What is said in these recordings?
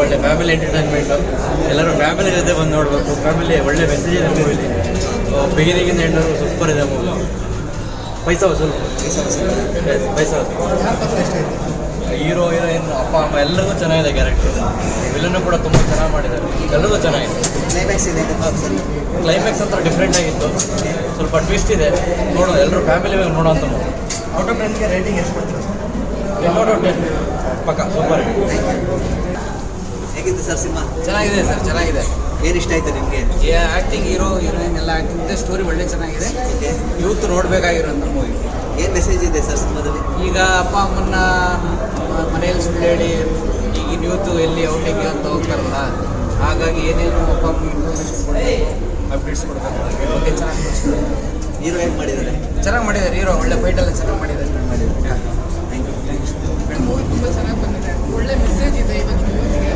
ಒಳ್ಳೆ family entertainment ಎಲ್ಲರೂ family ಜೊತೆ ಬಂದು ನೋಡಬೇಕು. ಫ್ಯಾಮಿಲಿ ಒಳ್ಳೆ ಮೆಸೇಜ್ ಇದೆ ಮೂವಿಲಿ ಬಿಗಿನಿಂಗಿಂದ ಎಂಡರು ಸೂಪರ್ ಇದೆ ಮೂವಿ. ಪೈಸಾ ವಸೂಲು ಪೈಸ ಪೈಸಾ ಹೀರೋ ಹೀರೋಯಿನ್ ಅಪ್ಪ ಅಮ್ಮ ಎಲ್ಲರಿಗೂ ಚೆನ್ನಾಗಿದೆ ಕ್ಯಾರೆಕ್ಟರ್ ವಿಲನ್ನು ಕೂಡ ತುಂಬ ಚೆನ್ನಾಗಿ ಮಾಡಿದ್ದಾರೆ. ಎಲ್ಲರಿಗೂ ಚೆನ್ನಾಗಿದೆ. ಕ್ಲೈಮ್ಯಾಕ್ಸ್ ಇದೆ. ಕ್ಲೈಮ್ಯಾಕ್ಸ್ ಅಂತ ಡಿಫ್ರೆಂಟ್ ಆಗಿತ್ತು. ಸ್ವಲ್ಪ ಟ್ವಿಸ್ಟ್ ಇದೆ. ನೋಡೋದು ಎಲ್ಲರೂ ಫ್ಯಾಮಿಲಿ ಮೇಲೆ ನೋಡೋಂಥ ಔಟ್ ಆಫ್ ಟೆನ್ಗೆ ರೇಟಿಂಗ್ ಎಷ್ಟು ಕೊಡ್ತೀರಾ? ಟೆನ್ ಟೆನ್ ಪಕ್ಕ ಸೂಪರ್ ಹೇಗಿತ್ತು ಸರ್ ಸಿನಿಮಾ? ಚೆನ್ನಾಗಿದೆ ಸರ್ ಚೆನ್ನಾಗಿದೆ. ಏನು ಇಷ್ಟ ಆಯ್ತು ನಿಮಗೆ? ಆ್ಯಕ್ಟಿಂಗ್ ಹೀರೋ ಹೀರೋಯಿನ್ ಎಲ್ಲ ಆ್ಯಕ್ಟಿಂಗ್ ಇದೆ ಸ್ಟೋರಿ ಒಳ್ಳೆ ಚೆನ್ನಾಗಿದೆ. ಯೂತ್ ನೋಡಬೇಕಾಗಿರೋಂಥ ಮೂವಿ ಏನು ಮೆಸೇಜ್ ಇದೆ ಸರ್ ಸಿನಿಮಾದಲ್ಲಿ? ಈಗ ಅಪ್ಪ ಅಮ್ಮನ್ನ ಮನೆಯಲ್ಲಿ ಸುಳ್ಳು ಹೇಳಿ ಈಗಿನ ಯೂತ್ ಎಲ್ಲಿ ಔಟಿಂಗ್ ಅಂತ ಹೋಗ್ತಾರಲ್ಲ ಹಾಗಾಗಿ ಏನೇನು ಅಪ್ಪ ಅಮ್ಮ ಇನ್ಫಾರ್ಮೇಷನ್ ಕೊಡಬೇಕು ಅಪ್ಡೇಟ್ಸ್ ಕೊಡಬೇಕು ಅದ್ರ ಬಗ್ಗೆ ಚೆನ್ನಾಗಿ. ಹೀರೋ ಏನು ಮಾಡಿದ್ದಾರೆ? ಚೆನ್ನಾಗಿ ಮಾಡಿದ್ದಾರೆ ಹೀರೋ ಒಳ್ಳೆ ಫೈಟೆಲ್ಲ ಚೆನ್ನಾಗಿ ಮಾಡಿದ್ದಾರೆ. ಥ್ಯಾಂಕ್ ಯು ಮೂವಿ ತುಂಬ ಚೆನ್ನಾಗಿ ಬಂದಿದೆ ಒಳ್ಳೆ ಮೆಸೇಜ್ ಇದೆ ಇವತ್ತು ಯೂತ್ಗೆ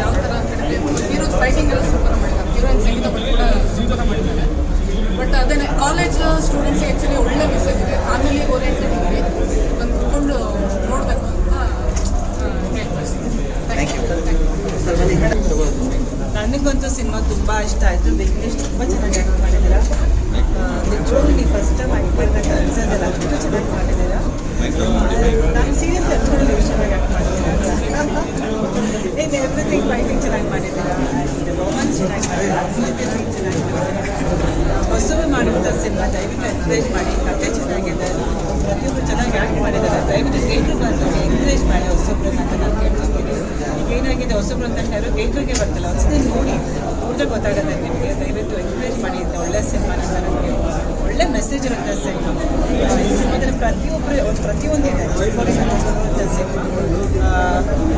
ಯಾವ ಥರ ಅಂತ ಹೇಳಿದ್ರೆ ಹೀರೋ ಫೈಟಿಂಗ್ ಎಲ್ಲ ಸೂಪರ್ ಮಾಡಿದ್ದಾರೆ ಹೀರೋಯಿನ್ ಸಂಗೀತ ಬಗ್ಗೆ ಕೂಡ ಸೂಪರ್ ಮಾಡಿದ್ದಾರೆ ಬಟ್ ಅದೇ ಕಾಲೇಜ್ ಸ್ಟೂಡೆಂಟ್ಸ್ಗೆ ಆ್ಯಕ್ಚುಲಿ ಒಳ್ಳೆ ಮೆಸೇಜ್ ಇದೆ ಫ್ಯಾಮಿಲಿ ಓರಿಯೆಂಟೆಡ್ ಮೂವಿ ಬಂದು ಕುತ್ಕೊಂಡು ನೋಡಬೇಕು ಅಂತ ಥ್ಯಾಂಕ್ ಯು ಸರ್ ಬನ್ನಿ ನನಗಂತೂ ಸಿನಿಮಾ ತುಂಬ ಇಷ್ಟ ಆಯಿತು ವಿಘ್ನೇಶ್ ತುಂಬ ಚೆನ್ನಾಗಿ ಆ್ಯಕ್ಟ್ ಮಾಡಿದ್ದೀರಾ? ನಿಜವಾಗ್ಲೂ ಫಸ್ಟ್ ಟೈಮ್ ಆ್ಯಕ್ಟ್ ಮಾಡಿದಾಗ ಅನ್ಸೋದಿಲ್ಲ ಅಷ್ಟು ಚೆನ್ನಾಗಿ ಮಾಡಿದ್ದೀರಾ? ನಾನು ಸೀರಿಯಸ್ ಹಚ್ಕೊಂಡು ನೀವು ಚೆನ್ನಾಗಿ ಆ್ಯಕ್ಟ್ ಮಾಡಿದ್ದೀರಾ ಏನು ಎವ್ರಿಥಿಂಗ್ ಫೈಟಿಂಗ್ ಚೆನ್ನಾಗಿ ಮಾಡಿದ್ದೀರಾ? ರೋಮನ್ಸ್ ಚೆನ್ನಾಗಿ ಮಾಡಿದ್ದೀರಾ? ಚೆನ್ನಾಗಿ ಮಾಡಿದ್ದೀರಾ? ಹೊಸ ಮಾಡುವಂಥ ಸಿನಿಮಾ, ದಯವಿಟ್ಟು ಎನ್ಕರೇಜ್ ಮಾಡಿ. ಕತೆ ಚೆನ್ನಾಗಿದೆ. ಪ್ರತಿಯೊಬ್ಬರು ಚೆನ್ನಾಗಿ ಆ್ಯಕ್ಟ್ ಮಾಡಿದ್ದಾರೆ. ದಯವಿಟ್ಟು ಥಿಯೇಟ್ರ್ ಬಂದು ಎನ್ಕರೇಜ್ ಮಾಡಿ ಹೊಸಬ್ರು ಅಂತ ನಾನು ಕೇಳ್ತೀನಿ ಈಗ ಏನಾಗಿದೆ ಹೊಸಬ್ರು ಅಂತ ಯಾರು ಥಿಯೇಟ್ರಿಗೆ ಬರ್ತಿಲ್ಲ. ಒಂದ್ಸತಿ ನೋಡಿ. ಊಟ ಗೊತ್ತಾಗುತ್ತೆ ನಿಮಗೆ. ದಯವಿಟ್ಟು ಎನ್ಕರೇಜ್ ಮಾಡಿ ಅಂತ ಒಳ್ಳೆ ಸಿನಿಮಾ ನನಗೆ ಒಳ್ಳೆ ಮೆಸೇಜ್ ಇರುತ್ತೆ ಸಿನಿಮಾ ಈ ಸಿನಿಮಾದಲ್ಲಿ ಪ್ರತಿಯೊಬ್ಬರು ಪ್ರತಿಯೊಂದು ಇದೆ. ಸಿನಿಮಾ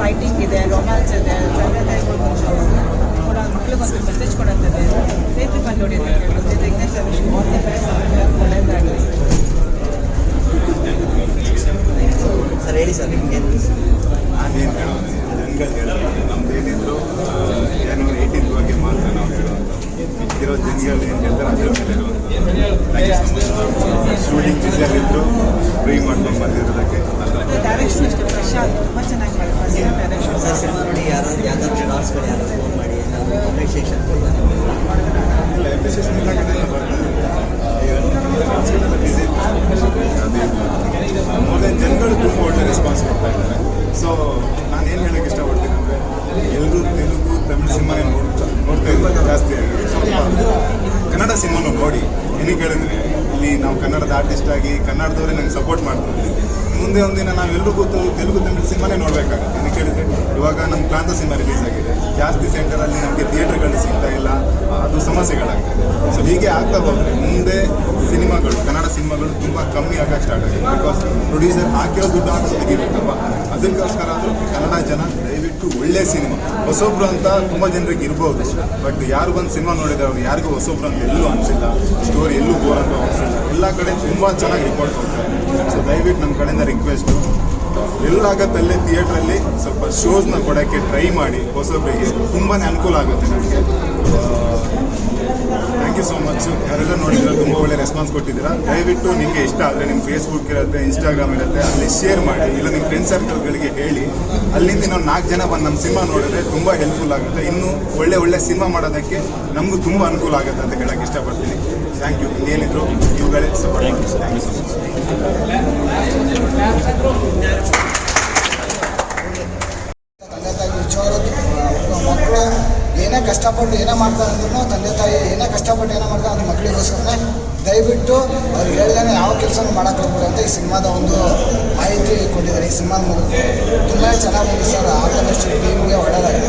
ಫೈಟಿಂಗ್ ಇದೆ ರೊಮ್ಯಾನ್ಸ್ ಇದೆ ತಂದೆ ತಾಯಿಗಳು ಕೂಡ ಮೆಸೇಜ್ ಕೊಡುತ್ತದೆ ಥಿಯೇಟ್ರಿಗೆ ಬಂದು ನೋಡಿ ಅಂತ ಹೇಳ್ಬೋದು. ವಿಘ್ನೇಶ್ ರಮೇಶ್ ಒಳ್ಳೆಯದಾಗಲಿ ಸರ್, ಹೇಳಿ ಸರ್ ನಿಮ್ಗೆ ಏನು ನಾನೇನು ಹೇಳೋದು ಜನಗಳು ಹೇಳೋದು ನಮ್ದು ಏನಿದ್ರು ಜನವರಿ ಏಯ್ಟೀನ್ ಬಗ್ಗೆ ಮಾತ್ರ ನಾವು ಹೇಳೋದು ಇರೋ ಜನಗಳು ಏನು ಹೇಳ್ತಾರೆ ಅದ್ರ ಮೇಲೆ ಇರೋದು ಬಿಸಿಯಾಗಿದ್ರು ಫ್ರೀ ಮಾಡ್ಕೊಂಡು ಬಂದಿರೋದಕ್ಕೆ ಡೈರೆಕ್ಷನ್ ಅಷ್ಟೇ ಪ್ರಶಾಂತ್ ತುಂಬ ಚೆನ್ನಾಗಿ ಮಾಡಿದ್ದಾರೆ ಸಿನಿಮಾ ನೋಡಿ ಯಾರು ಯಾವ್ದಾದ್ರು ಸ್ಟಾರ್ಸ್ಗಳು ಯಾರು ಫೋನ್ ಮಾಡಿ ನಾವು ಅಪ್ರಿಷಿಯೇಷನ್ ಕೊಡ್ತಾರೆ ಇಲ್ಲ ಅಪ್ರಿಸಿಯೇಷನ್ ಎಲ್ಲ ಬಿಸಿ ಮೊದಲ ಜನಗಳು ತುಂಬ ಒಳ್ಳೆ ರೆಸ್ಪಾನ್ಸ್ ಕೊಡ್ತಾ ಇದ್ದಾರೆ. ಸೊ ನಾನು ಏನು ಹೇಳಕ್ಕೆ ಇಷ್ಟಪಡ್ತೀನಿ ಅಂದರೆ ಎಲ್ಲರೂ ತೆಲುಗು ತಮಿಳ್ ಸಿನಿಮಾನೇ ನೋಡ್ತಾ ನೋಡ್ತಾ ಇದ್ದಾರೆ ಜಾಸ್ತಿ ಸ್ವಲ್ಪ ಕನ್ನಡ ಸಿನಿಮಾನು ನೋಡಿ ಏನಕ್ಕೆ ಹೇಳಿದ್ರೆ ಇಲ್ಲಿ ನಾವು ಕನ್ನಡದ ಆರ್ಟಿಸ್ಟ್ ಆಗಿ ಕನ್ನಡದವರೇ ನಂಗೆ ಸಪೋರ್ಟ್ ಮಾಡ್ತಿದ್ದೀನಿ ಮುಂದೆ ಒಂದಿನ ನಾವು ಎಲ್ಲರೂ ಗೊತ್ತು ತೆಲುಗು ತಮಿಳು ಸಿನಿಮಾನೇ ನೋಡಬೇಕಾಗುತ್ತೆ. ಏನಕ್ಕೆ ಹೇಳಿದ್ರೆ, ಇವಾಗ ನಮ್ಮ ಪ್ರಾಂತ ಸಿನಿಮಾ ರಿಲೀಸ್ ಆಗಿದೆ. ಜಾಸ್ತಿ ಸೆಂಟರಲ್ಲಿ ನಮಗೆ ಥಿಯೇಟರ್ಗಳು ಸಿಗ್ತಾ ಇಲ್ಲ. ಅದು ಸಮಸ್ಯೆಗಳಾಗ್ತದೆ. ಸೊ ಹೀಗೆ ಆಗ್ತಾ ಹೋದರೆ ಮುಂದೆ ಸಿನಿಮಾಗಳು, ಕನ್ನಡ ಸಿನಿಮಾಗಳು ತುಂಬ ಕಮ್ಮಿ ಆಗಕ್ಕೆ ಸ್ಟಾರ್ಟ್ ಆಗಿದೆ. ಬಿಕಾಸ್ ಪ್ರೊಡ್ಯೂಸರ್ ಹಾಕಿರೋ ದುಡ್ಡು ಹಾಕಿ ತೆಗಿಬೇಕಪ್ಪ. ಅದಕ್ಕೋಸ್ಕರ ಆದರೂ ಕನ್ನಡ ಜನ ದಯವಿಟ್ಟು ಒಳ್ಳೆ ಸಿನಿಮಾ. ಹೊಸೊಬ್ರು ಅಂತ ತುಂಬ ಜನರಿಗೆ ಇರ್ಬೋದು. ಬಟ್ ಯಾರು ಬಂದು ಸಿನಿಮಾ ನೋಡಿದ್ರೆ ಅವ್ರು ಯಾರಿಗೂ ಹೊಸೊಬ್ರು ಅಂತ ಎಲ್ಲೂ ಅನಿಸಿಲ್ಲ. ಸ್ಟೋರಿ ಎಲ್ಲೂ ಬೋರ್ ಅಂತ ಅನಿಸಿಲ್ಲ ಎಲ್ಲ ಕಡೆ ತುಂಬ ಚೆನ್ನಾಗಿ ರಿಪೋರ್ಟ್ ಕೊಡ್ತಾರೆ. ಸೊ ದಯವಿಟ್ಟು ನಮ್ಮ ಕಡೆಯಿಂದ ರಿಕ್ವೆಸ್ಟು ಎಲ್ಲಾಗತ್ತಲ್ಲೇ ಥಿಯೇಟ್ರಲ್ಲಿ ಸ್ವಲ್ಪ ಶೋಸ್ನ ಕೊಡೋಕ್ಕೆ ಟ್ರೈ ಮಾಡಿ ಹೊಸೊಬ್ರಿಗೆ. ತುಂಬಾ ಅನುಕೂಲ ಆಗುತ್ತೆ ನಮಗೆ. ಥ್ಯಾಂಕ್ ಯು ಸೋ ಮಚ್ ಯಾರೆಲ್ಲ ನೋಡಿದ್ರೆ ತುಂಬ ಒಳ್ಳೆ ರೆಸ್ಪಾನ್ಸ್ ಕೊಟ್ಟಿದ್ದೀರಾ? ದಯವಿಟ್ಟು ನಿಮಗೆ ಇಷ್ಟ ಆದರೆ ನಿಮ್ಮ ಫೇಸ್ಬುಕ್ ಇರುತ್ತೆ ಇನ್ಸ್ಟಾಗ್ರಾಮ್ ಇರುತ್ತೆ ಅಲ್ಲಿ ಶೇರ್ ಮಾಡಿ. ಇಲ್ಲ ನಿಮ್ಮ ಫ್ರೆಂಡ್ ಸರ್ಕಲ್ಗಳಿಗೆ ಹೇಳಿ. ಅಲ್ಲಿಂದ ನಾವು ನಾಲ್ಕು ಜನ ಬಂದು ನಮ್ಮ ಸಿನಿಮಾ ನೋಡಿದ್ರೆ ತುಂಬ ಹೆಲ್ಪ್ಫುಲ್ ಆಗುತ್ತೆ. ಇನ್ನೂ ಒಳ್ಳೆ ಒಳ್ಳೆ ಸಿನಿಮಾ ಮಾಡೋದಕ್ಕೆ ನಮಗೂ ತುಂಬ ಅನುಕೂಲ ಆಗುತ್ತೆ ಅಂತ ಹೇಳಕ್ಕೆ ಇಷ್ಟಪಡ್ತೀನಿ. ಥ್ಯಾಂಕ್ ಯು ಏನಿದ್ರು ಇವುಗಳೇ support thank you so much ತಂದೆ ತಾಯಿ ನಿಜವಾಗ್ಲೂ ಮಕ್ಕಳು ಏನೇ ಕಷ್ಟಪಟ್ಟು ಏನೇ ಮಾಡ್ತಾರೆ ಅಂದ್ರೂ ತಂದೆ ತಾಯಿ ಏನೇ ಕಷ್ಟಪಟ್ಟು ಏನೋ ಮಾಡ್ತಾರೆ ಅದ್ರ ಮಕ್ಕಳಿಗೋಸ್ಕರನೇ ದಯವಿಟ್ಟು ಅವ್ರು ಹೇಳ್ದೇನೆ ಯಾವ ಕೆಲಸನೂ ಮಾಡೋಕ್ಕೆ ಹೋಗ್ಬೋದು ಅಂತ ಈ ಸಿನಿಮಾದ ಒಂದು ಮಾಹಿತಿ ಕೊಟ್ಟಿದ್ದಾರೆ. ಈ ಸಿನಿಮಾದ ಮೂಲಕ ತುಂಬಾ ಚೆನ್ನಾಗಿ ಸರ್ ಆಲ್ ಟೀಮ್ಗೆ ಒಳ್ಳೆಯದಾಗಿದೆ